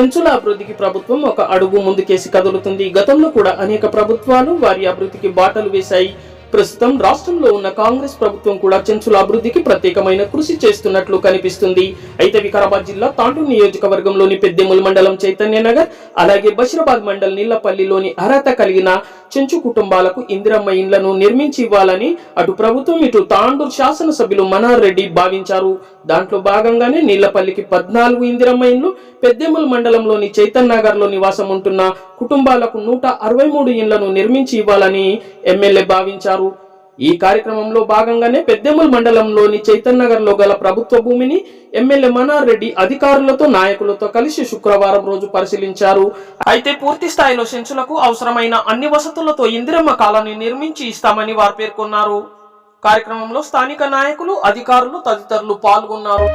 చెంచుల అభివృద్ధికి ప్రభుత్వం ఒక అడుగు ముందుకేసి కదులుతుంది. గతంలో కూడా అనేక ప్రభుత్వాలు వారి అభివృద్ధికి బాటలు వేశాయి. ప్రస్తుతం రాష్ట్రంలో ఉన్న కాంగ్రెస్ ప్రభుత్వం కూడా చెంచుల అభివృద్ధికి ప్రత్యేకమైన కృషి చేస్తున్నట్లు కనిపిస్తుంది. అయితే వికారాబాద్ జిల్లా తాంటూ నియోజకవర్గంలోని పెద్దెముల్ మండలం చైతన్య నగర్ అలాగే బషీరాబాద్ మండల్ నీళ్ళపల్లిలోని అర్హత కలిగిన చెంచు కుటుంబాలకు ఇందిరమ్మ ఇండ్లను నిర్మించి ఇవ్వాలని అటు ప్రభుత్వం ఇటు తాండూరు శాసనసభ్యులు మనార్ రెడ్డి భావించారు. దాంట్లో భాగంగానే నీళ్ళపల్లికి పద్నాలుగు ఇందిరమ్మ ఇండ్లు పెద్దెముల్ మండలంలోని చైతన్ నగర్లో నివాసం ఉంటున్న కుటుంబాలకు నూట అరవై మూడు ఇళ్ళను నిర్మించి ఇవ్వాలని ఎమ్మెల్యే భావించారు. ఈ కార్యక్రమంలో భాగంగానే పెద్దెముల్ మండలంలోని చైతన్ నగర్లో గల ప్రభుత్వ భూమిని ఎమ్మెల్యే మనార్ రెడ్డి అధికారులతో నాయకులతో కలిసి శుక్రవారం రోజు పరిశీలించారు. అయితే పూర్తి స్థాయిలో సెంచులకు అవసరమైన అన్ని వసతులతో ఇందిరమ్మ కాలనీ నిర్మించి ఇస్తామని వారు పేర్కొన్నారు. కార్యక్రమంలో స్థానిక నాయకులు అధికారులు తదితరులు పాల్గొన్నారు.